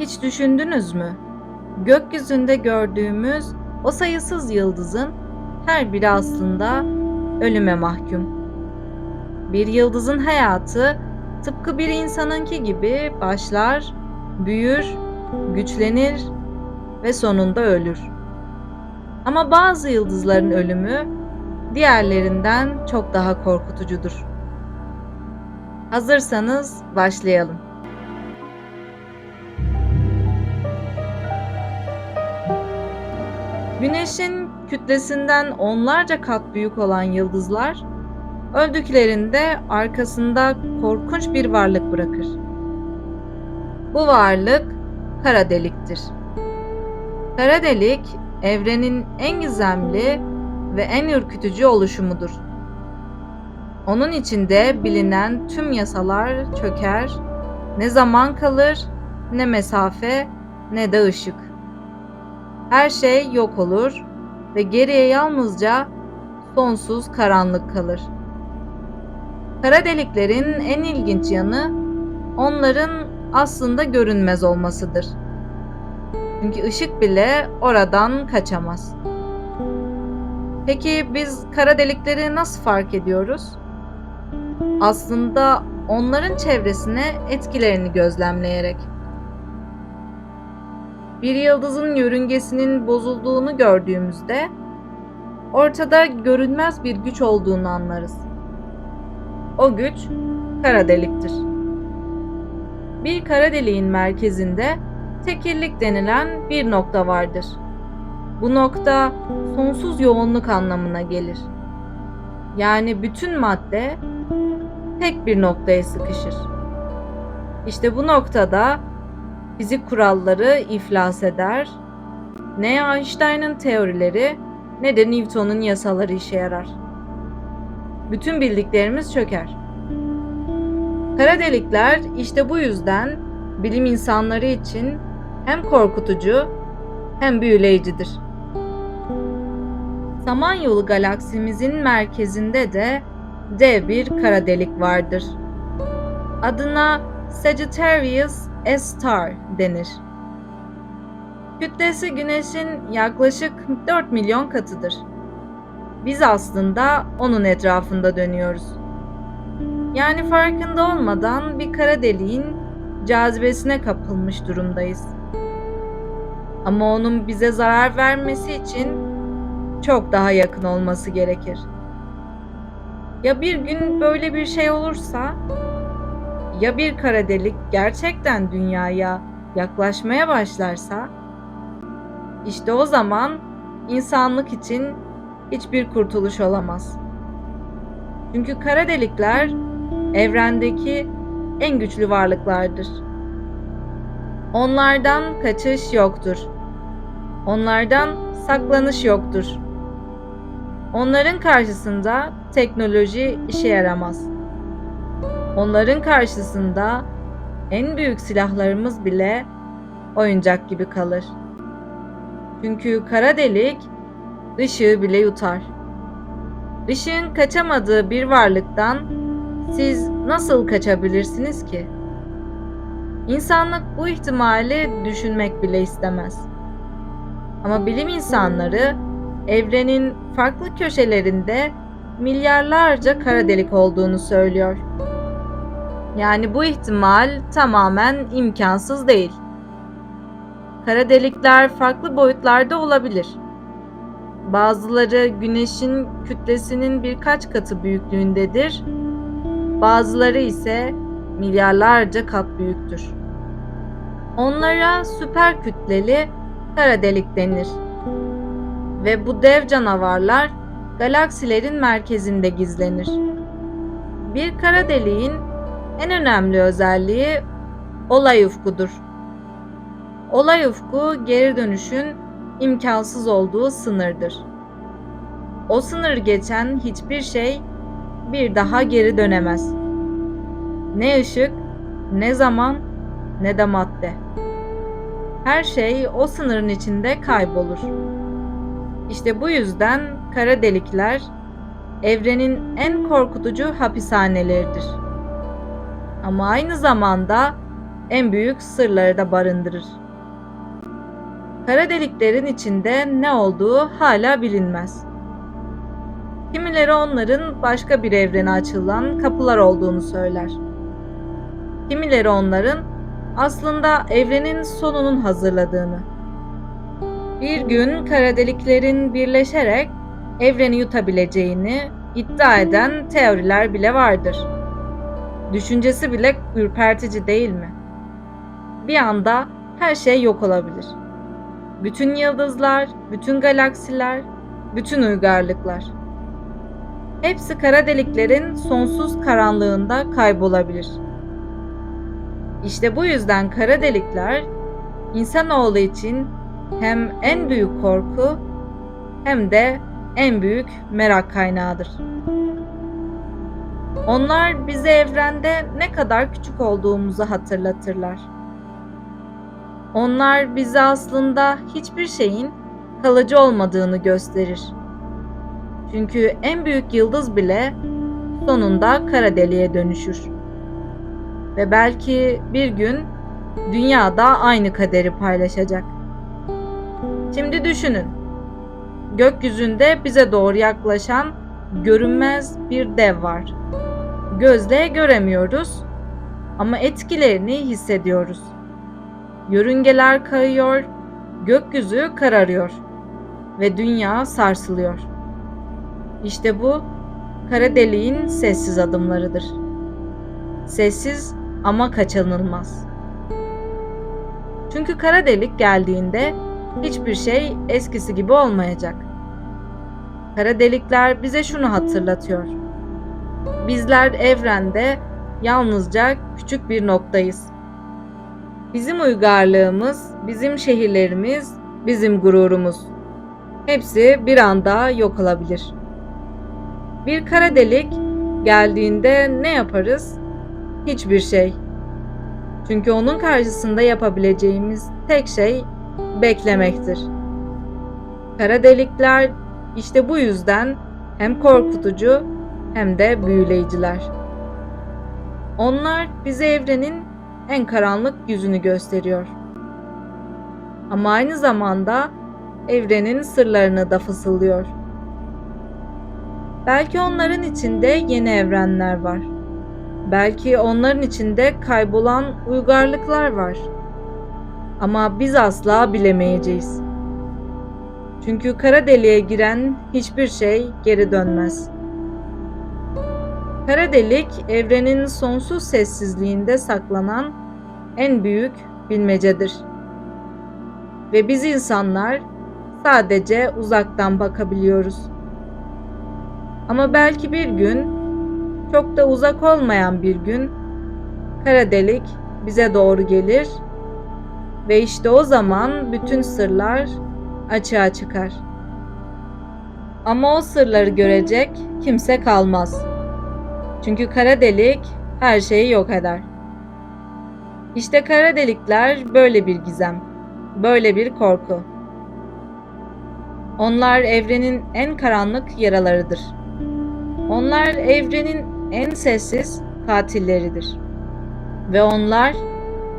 Hiç düşündünüz mü? Gökyüzünde gördüğümüz o sayısız yıldızın her biri aslında ölüme mahkum. Bir yıldızın hayatı tıpkı bir insanınki gibi başlar, büyür, güçlenir ve sonunda ölür. Ama bazı yıldızların ölümü diğerlerinden çok daha korkutucudur. Hazırsanız başlayalım. Güneşin kütlesinden onlarca kat büyük olan yıldızlar öldüklerinde arkasında korkunç bir varlık bırakır. Bu varlık kara deliktir. Kara delik evrenin en gizemli ve en ürkütücü oluşumudur. Onun içinde bilinen tüm yasalar çöker, ne zaman kalır, ne mesafe, ne de ışık. Her şey yok olur ve geriye yalnızca sonsuz karanlık kalır. Kara deliklerin en ilginç yanı onların aslında görünmez olmasıdır. Çünkü ışık bile oradan kaçamaz. Peki biz kara delikleri nasıl fark ediyoruz? Aslında onların çevresine etkilerini gözlemleyerek. Bir yıldızın yörüngesinin bozulduğunu gördüğümüzde ortada görünmez bir güç olduğunu anlarız. O güç kara deliktir. Bir kara deliğin merkezinde tekillik denilen bir nokta vardır. Bu nokta sonsuz yoğunluk anlamına gelir. Yani bütün madde tek bir noktaya sıkışır. İşte bu noktada fizik kuralları iflas eder. Ne Einstein'ın teorileri ne de Newton'un yasaları işe yarar. Bütün bildiklerimiz çöker. Kara delikler işte bu yüzden bilim insanları için hem korkutucu hem büyüleyicidir. Samanyolu galaksimizin merkezinde de dev bir kara delik vardır. Adına Sagittarius S-Star denir. Kütlesi Güneş'in yaklaşık 4 milyon katıdır. Biz aslında onun etrafında dönüyoruz. Yani farkında olmadan bir kara deliğin cazibesine kapılmış durumdayız. Ama onun bize zarar vermesi için çok daha yakın olması gerekir. Ya bir gün böyle bir şey olursa, ya bir kara delik gerçekten dünyaya yaklaşmaya başlarsa, işte o zaman insanlık için hiçbir kurtuluş olamaz. Çünkü kara delikler evrendeki en güçlü varlıklardır. Onlardan kaçış yoktur. Onlardan saklanış yoktur. Onların karşısında teknoloji işe yaramaz. Onların karşısında en büyük silahlarımız bile oyuncak gibi kalır. Çünkü kara delik ışığı bile yutar. Işığın kaçamadığı bir varlıktan siz nasıl kaçabilirsiniz ki? İnsanlık bu ihtimali düşünmek bile istemez. Ama bilim insanları evrenin farklı köşelerinde milyarlarca kara delik olduğunu söylüyor. Yani bu ihtimal tamamen imkansız değil. Kara delikler farklı boyutlarda olabilir. Bazıları güneşin kütlesinin birkaç katı büyüklüğündedir. Bazıları ise milyarlarca kat büyüktür. Onlara süper kütleli kara delik denir. Ve bu dev canavarlar galaksilerin merkezinde gizlenir. Bir kara deliğin en önemli özelliği olay ufkudur. Olay ufku geri dönüşün imkansız olduğu sınırdır. O sınır geçen hiçbir şey bir daha geri dönemez. Ne ışık, ne zaman, ne de madde. Her şey o sınırın içinde kaybolur. İşte bu yüzden kara delikler evrenin en korkutucu hapishaneleridir. Ama aynı zamanda en büyük sırları da barındırır. Kara deliklerin içinde ne olduğu hala bilinmez. Kimileri onların başka bir evrene açılan kapılar olduğunu söyler. Kimileri onların aslında evrenin sonunun hazırladığını. Bir gün kara deliklerin birleşerek evreni yutabileceğini iddia eden teoriler bile vardır. Düşüncesi bile ürpertici değil mi? Bir anda her şey yok olabilir. Bütün yıldızlar, bütün galaksiler, bütün uygarlıklar. Hepsi kara deliklerin sonsuz karanlığında kaybolabilir. İşte bu yüzden kara delikler insanoğlu için hem en büyük korku hem de en büyük merak kaynağıdır. Onlar bize evrende ne kadar küçük olduğumuzu hatırlatırlar. Onlar bize aslında hiçbir şeyin kalıcı olmadığını gösterir. Çünkü en büyük yıldız bile sonunda kara deliğe dönüşür. Ve belki bir gün dünya da aynı kaderi paylaşacak. Şimdi düşünün. Gökyüzünde bize doğru yaklaşan görünmez bir dev var. Gözle göremiyoruz ama etkilerini hissediyoruz. Yörüngeler kayıyor, gökyüzü kararıyor ve dünya sarsılıyor. İşte bu kara deliğin sessiz adımlarıdır. Sessiz ama kaçınılmaz. Çünkü kara delik geldiğinde hiçbir şey eskisi gibi olmayacak. Kara delikler bize şunu hatırlatıyor. Bizler evrende yalnızca küçük bir noktayız. Bizim uygarlığımız, bizim şehirlerimiz, bizim gururumuz. Hepsi bir anda yok olabilir. Bir kara delik geldiğinde ne yaparız? Hiçbir şey. Çünkü onun karşısında yapabileceğimiz tek şey beklemektir. Kara delikler işte bu yüzden hem korkutucu hem de büyüleyiciler. Onlar bize evrenin en karanlık yüzünü gösteriyor. Ama aynı zamanda evrenin sırlarını da fısıldıyor. Belki onların içinde yeni evrenler var. Belki onların içinde kaybolan uygarlıklar var. Ama biz asla bilemeyeceğiz. Çünkü kara deliğe giren hiçbir şey geri dönmez. Kara delik evrenin sonsuz sessizliğinde saklanan en büyük bilmecedir. Ve biz insanlar sadece uzaktan bakabiliyoruz. Ama belki bir gün, çok da uzak olmayan bir gün kara delik bize doğru gelir ve işte o zaman bütün sırlar açığa çıkar. Ama o sırları görecek kimse kalmaz. Çünkü kara delik her şeyi yok eder. İşte kara delikler böyle bir gizem, böyle bir korku. Onlar evrenin en karanlık yaralarıdır. Onlar evrenin en sessiz katilleridir. Ve onlar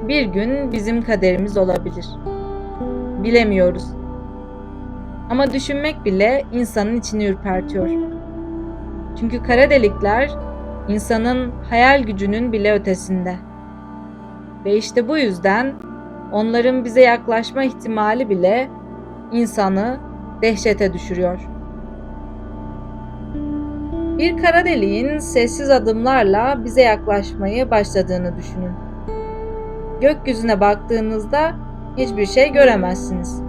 bir gün bizim kaderimiz olabilir. Bilemiyoruz. Ama düşünmek bile insanın içini ürpertiyor. Çünkü kara delikler insanın hayal gücünün bile ötesinde. Ve işte bu yüzden onların bize yaklaşma ihtimali bile insanı dehşete düşürüyor. Bir kara deliğin sessiz adımlarla bize yaklaşmayı başladığını düşünün. Gökyüzüne baktığınızda hiçbir şey göremezsiniz.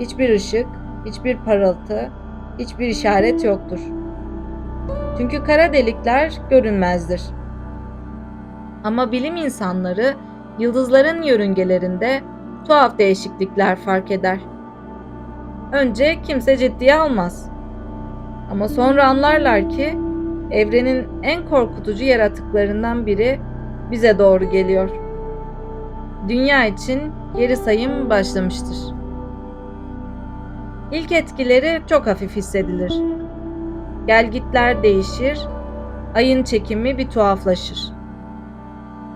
Hiçbir ışık, hiçbir parıltı, hiçbir işaret yoktur. Çünkü kara delikler görünmezdir. Ama bilim insanları yıldızların yörüngelerinde tuhaf değişiklikler fark eder. Önce kimse ciddiye almaz. Ama sonra anlarlar ki evrenin en korkutucu yaratıklarından biri bize doğru geliyor. Dünya için geri sayım başlamıştır. İlk etkileri çok hafif hissedilir. Gelgitler değişir, ayın çekimi bir tuhaflaşır.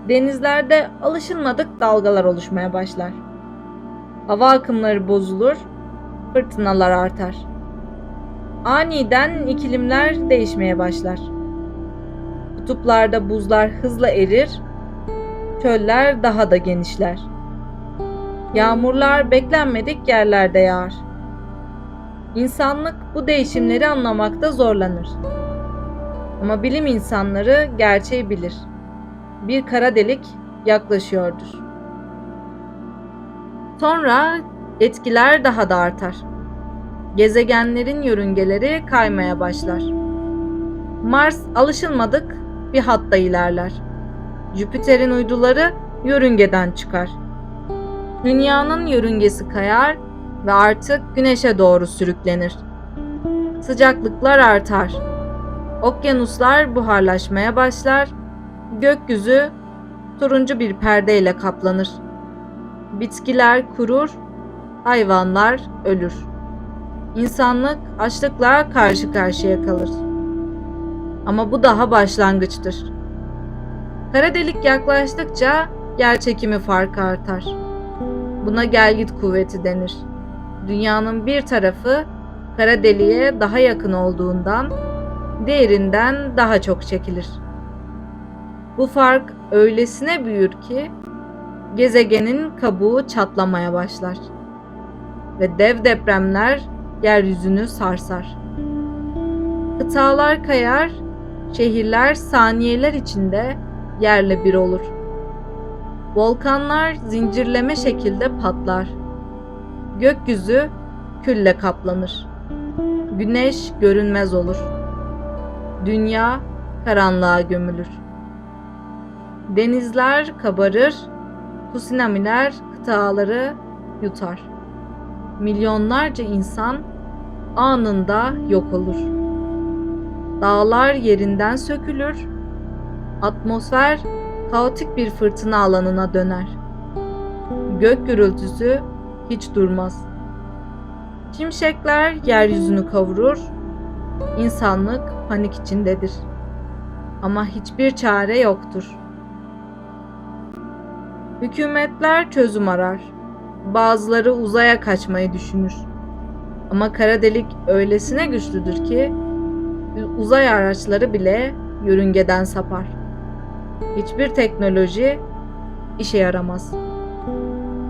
Denizlerde alışılmadık dalgalar oluşmaya başlar. Hava akımları bozulur, fırtınalar artar. Aniden iklimler değişmeye başlar. Kutuplarda buzlar hızla erir, çöller daha da genişler. Yağmurlar beklenmedik yerlerde yağar. İnsanlık bu değişimleri anlamakta zorlanır. Ama bilim insanları gerçeği bilir. Bir kara delik yaklaşıyordur. Sonra etkiler daha da artar. Gezegenlerin yörüngeleri kaymaya başlar. Mars alışılmadık bir hatta ilerler. Jüpiter'in uyduları yörüngeden çıkar. Dünyanın yörüngesi kayar ve artık güneşe doğru sürüklenir. Sıcaklıklar artar. Okyanuslar buharlaşmaya başlar. Gökyüzü turuncu bir perdeyle kaplanır. Bitkiler kurur, hayvanlar ölür. İnsanlık açlıkla karşı karşıya kalır. Ama bu daha başlangıçtır. Kara delik yaklaştıkça yer çekimi farkı artar. Buna gelgit kuvveti denir. Dünyanın bir tarafı kara deliğe daha yakın olduğundan diğerinden daha çok çekilir. Bu fark öylesine büyür ki gezegenin kabuğu çatlamaya başlar ve dev depremler yeryüzünü sarsar. Kıtalar kayar, şehirler saniyeler içinde yerle bir olur. Volkanlar zincirleme şekilde patlar. Gökyüzü külle kaplanır. Güneş görünmez olur. Dünya karanlığa gömülür. Denizler kabarır, tsunamiler kıtaları yutar. Milyonlarca insan anında yok olur. Dağlar yerinden sökülür, atmosfer kaotik bir fırtına alanına döner. Gök gürültüsü hiç durmaz. Şimşekler yeryüzünü kavurur, insanlık panik içindedir. Ama hiçbir çare yoktur. Hükümetler çözüm arar. Bazıları uzaya kaçmayı düşünür. Ama kara delik öylesine güçlüdür ki uzay araçları bile yörüngeden sapar. Hiçbir teknoloji işe yaramaz.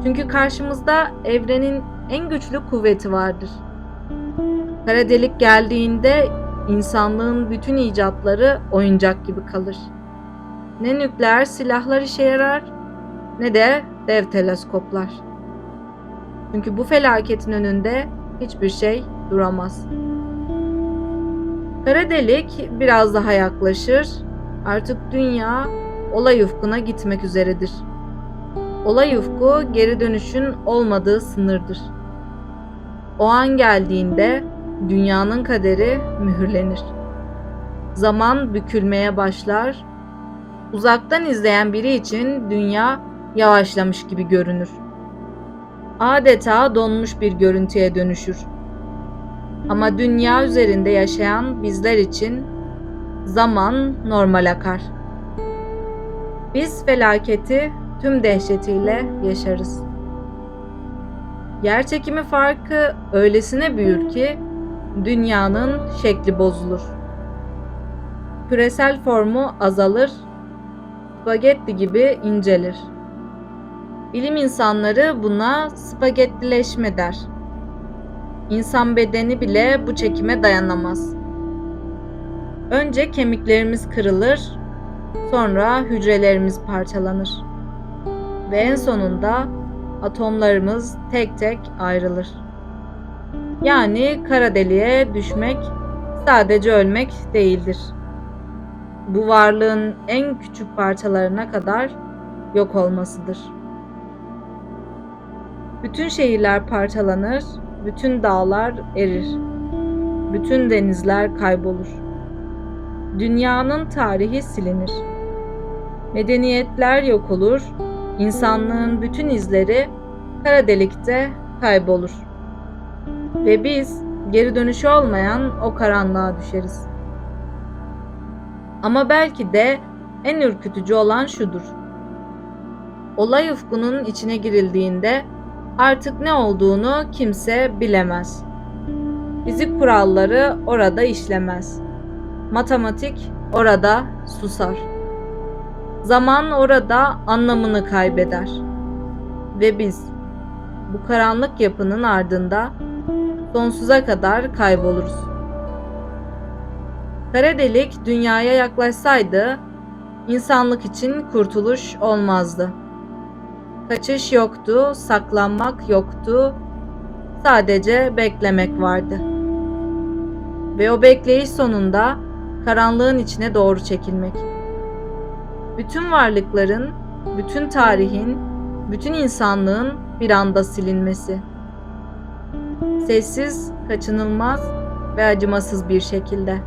Çünkü karşımızda evrenin en güçlü kuvveti vardır. Kara delik geldiğinde insanlığın bütün icatları oyuncak gibi kalır. Ne nükleer silahlar işe yarar ne de dev teleskoplar. Çünkü bu felaketin önünde hiçbir şey duramaz. Kara delik biraz daha yaklaşır. Artık dünya olay ufkuna gitmek üzeredir. Olay ufku geri dönüşün olmadığı sınırdır. O an geldiğinde dünyanın kaderi mühürlenir. Zaman bükülmeye başlar. Uzaktan izleyen biri için dünya yavaşlamış gibi görünür. Adeta donmuş bir görüntüye dönüşür. Ama dünya üzerinde yaşayan bizler için zaman normal akar. Biz felaketi tüm dehşetiyle yaşarız. Yer çekimi farkı öylesine büyür ki dünyanın şekli bozulur. Küresel formu azalır, spagetti gibi incelir. Bilim insanları buna spagettileşme der. İnsan bedeni bile bu çekime dayanamaz. Önce kemiklerimiz kırılır, sonra hücrelerimiz parçalanır ve en sonunda atomlarımız tek tek ayrılır. Yani kara deliğe düşmek sadece ölmek değildir. Bu varlığın en küçük parçalarına kadar yok olmasıdır. Bütün şehirler parçalanır, bütün dağlar erir. Bütün denizler kaybolur. Dünyanın tarihi silinir. Medeniyetler yok olur, insanlığın bütün izleri kara delikte kaybolur. Ve biz geri dönüşü olmayan o karanlığa düşeriz. Ama belki de en ürkütücü olan şudur. olay ufkunun içine girildiğinde artık ne olduğunu kimse bilemez. Fizik kuralları orada işlemez. Matematik orada susar. Zaman orada anlamını kaybeder. Ve biz bu karanlık yapının ardında sonsuza kadar kayboluruz. Kara delik dünyaya yaklaşsaydı insanlık için kurtuluş olmazdı. Kaçış yoktu, saklanmak yoktu, sadece beklemek vardı. Ve o bekleyiş sonunda karanlığın içine doğru çekilmek. Bütün varlıkların, bütün tarihin, bütün insanlığın bir anda silinmesi. Sessiz, kaçınılmaz ve acımasız bir şekilde.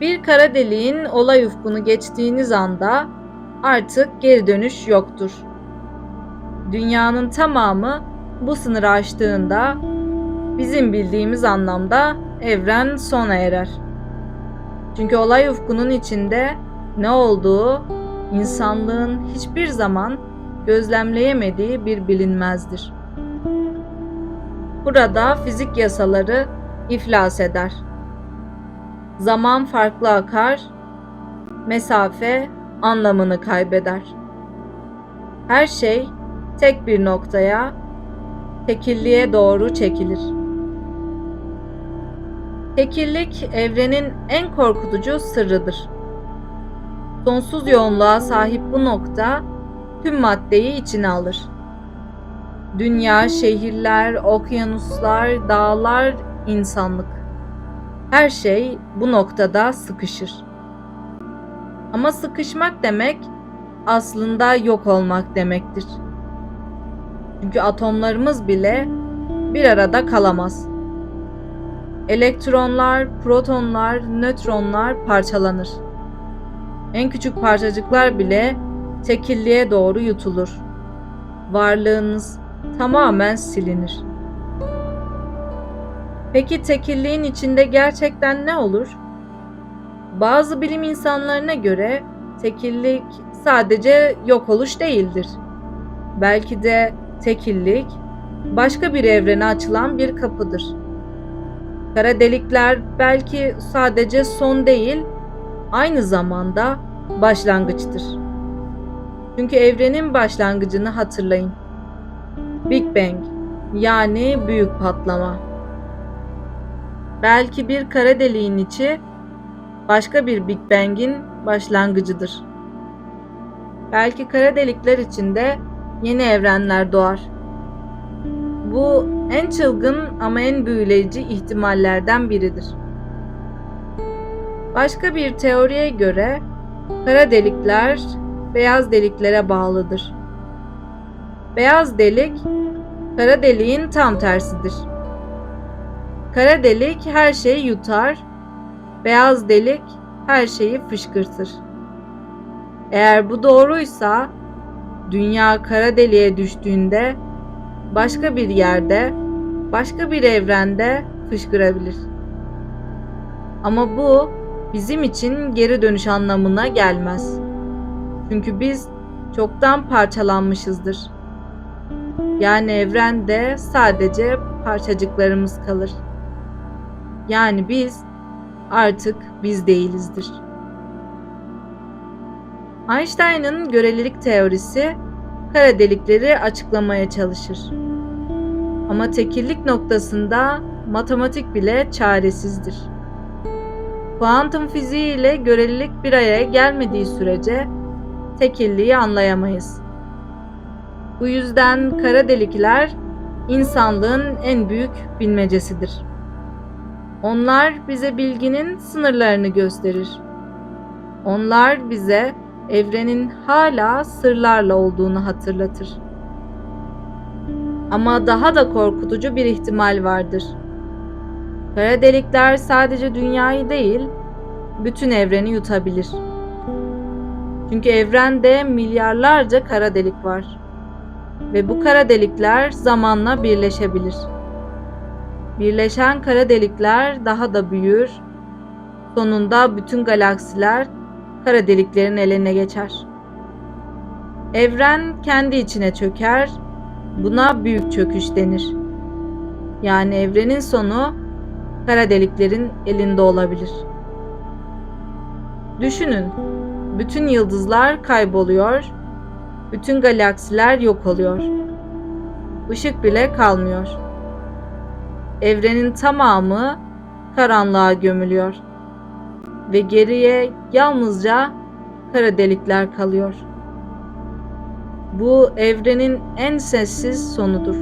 Bir kara deliğin olay ufkunu geçtiğiniz anda artık geri dönüş yoktur. Dünyanın tamamı bu sınırı aştığında bizim bildiğimiz anlamda evren sona erer. Çünkü olay ufkunun içinde ne olduğu insanlığın hiçbir zaman gözlemleyemediği bir bilinmezdir. Burada fizik yasaları iflas eder. Zaman farklı akar, mesafe anlamını kaybeder. Her şey tek bir noktaya, tekilliğe doğru çekilir. Tekillik evrenin en korkutucu sırrıdır. Sonsuz yoğunluğa sahip bu nokta tüm maddeyi içine alır. Dünya, şehirler, okyanuslar, dağlar, insanlık. Her şey bu noktada sıkışır. Ama sıkışmak demek aslında yok olmak demektir. Çünkü atomlarımız bile bir arada kalamaz. Elektronlar, protonlar, nötronlar parçalanır. En küçük parçacıklar bile tekilliğe doğru yutulur. Varlığınız tamamen silinir. Peki tekilliğin içinde gerçekten ne olur? Bazı bilim insanlarına göre tekillik sadece yok oluş değildir. Belki de tekillik başka bir evrene açılan bir kapıdır. Kara delikler belki sadece son değil, aynı zamanda başlangıçtır. Çünkü evrenin başlangıcını hatırlayın. Big Bang yani büyük patlama. Belki bir kara deliğin içi başka bir Big Bang'in başlangıcıdır. Belki kara delikler içinde yeni evrenler doğar. Bu en çılgın ama en büyüleyici ihtimallerden biridir. Başka bir teoriye göre kara delikler beyaz deliklere bağlıdır. Beyaz delik kara deliğin tam tersidir. Kara delik her şeyi yutar, beyaz delik her şeyi fışkırtır. Eğer bu doğruysa dünya kara deliğe düştüğünde başka bir yerde, başka bir evrende fışkırabilir. Ama bu bizim için geri dönüş anlamına gelmez. Çünkü biz çoktan parçalanmışızdır. Yani evrende sadece parçacıklarımız kalır. Yani biz artık biz değilizdir. Einstein'ın görelilik teorisi kara delikleri açıklamaya çalışır. Ama tekillik noktasında matematik bile çaresizdir. Kuantum fiziği ile görelilik bir araya gelmediği sürece tekilliği anlayamayız. Bu yüzden kara delikler insanlığın en büyük bilmecesidir. Onlar bize bilginin sınırlarını gösterir. Onlar bize evrenin hala sırlarla olduğunu hatırlatır. Ama daha da korkutucu bir ihtimal vardır. Kara delikler sadece dünyayı değil, bütün evreni yutabilir. Çünkü evrende milyarlarca kara delik var. Ve bu kara delikler zamanla birleşebilir. Birleşen kara delikler daha da büyür. Sonunda bütün galaksiler kara deliklerin eline geçer. Evren kendi içine çöker. Buna büyük çöküş denir. Yani evrenin sonu kara deliklerin elinde olabilir. Düşünün. Bütün yıldızlar kayboluyor. Bütün galaksiler yok oluyor. Işık bile kalmıyor. Evrenin tamamı karanlığa gömülüyor ve geriye yalnızca kara delikler kalıyor. Bu evrenin en sessiz sonudur.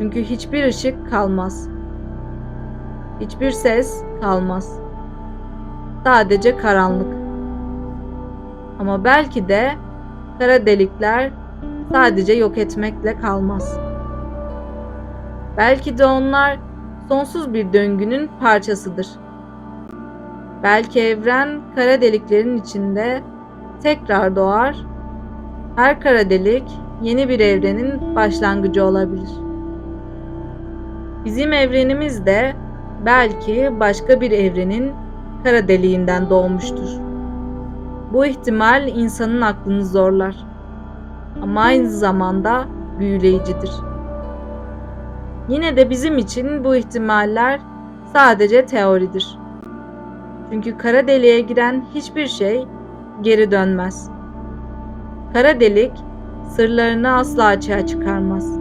Çünkü hiçbir ışık kalmaz. Hiçbir ses kalmaz. Sadece karanlık. Ama belki de kara delikler sadece yok etmekle kalmaz. Belki de onlar sonsuz bir döngünün parçasıdır. Belki evren kara deliklerin içinde tekrar doğar. Her kara delik yeni bir evrenin başlangıcı olabilir. Bizim evrenimiz de belki başka bir evrenin kara deliğinden doğmuştur. Bu ihtimal insanın aklını zorlar. Ama aynı zamanda büyüleyicidir. Yine de bizim için bu ihtimaller sadece teoridir. Çünkü kara deliğe giren hiçbir şey geri dönmez. Kara delik sırlarını asla açığa çıkarmaz.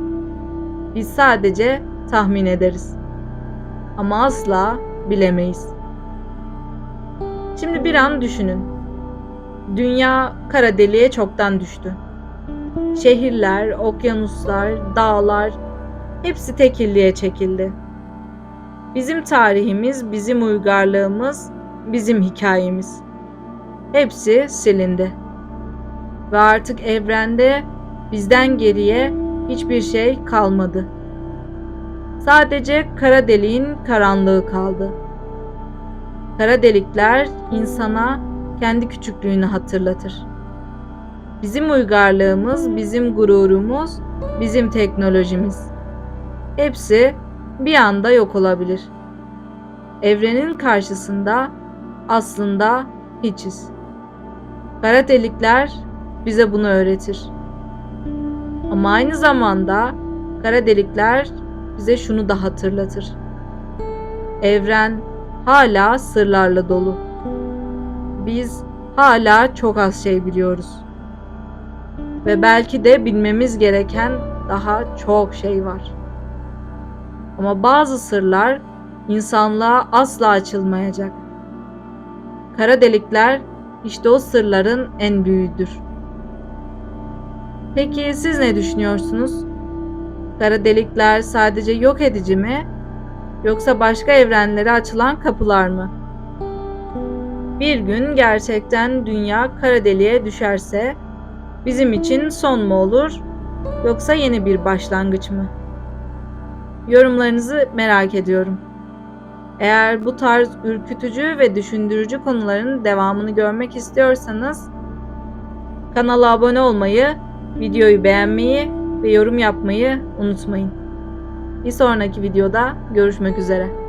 Biz sadece tahmin ederiz. Ama asla bilemeyiz. Şimdi bir an düşünün. Dünya kara deliğe çoktan düştü. Şehirler, okyanuslar, dağlar hepsi tekilliğe çekildi. Bizim tarihimiz, bizim uygarlığımız, bizim hikayemiz. Hepsi silindi. Ve artık evrende bizden geriye hiçbir şey kalmadı. Sadece kara deliğin karanlığı kaldı. Kara delikler insana kendi küçüklüğünü hatırlatır. Bizim uygarlığımız, bizim gururumuz, bizim teknolojimiz. Hepsi bir anda yok olabilir. Evrenin karşısında aslında hiçiz. Kara delikler bize bunu öğretir. Ama aynı zamanda kara delikler bize şunu da hatırlatır. Evren hala sırlarla dolu. Biz hala çok az şey biliyoruz. Ve belki de bilmemiz gereken daha çok şey var. Ama bazı sırlar insanlığa asla açılmayacak. Kara delikler işte o sırların en büyüğüdür. Peki siz ne düşünüyorsunuz? Kara delikler sadece yok edici mi? Yoksa başka evrenlere açılan kapılar mı? Bir gün gerçekten dünya kara deliğe düşerse bizim için son mu olur yoksa yeni bir başlangıç mı? Yorumlarınızı merak ediyorum. Eğer bu tarz ürkütücü ve düşündürücü konuların devamını görmek istiyorsanız kanala abone olmayı, videoyu beğenmeyi ve yorum yapmayı unutmayın. Bir sonraki videoda görüşmek üzere.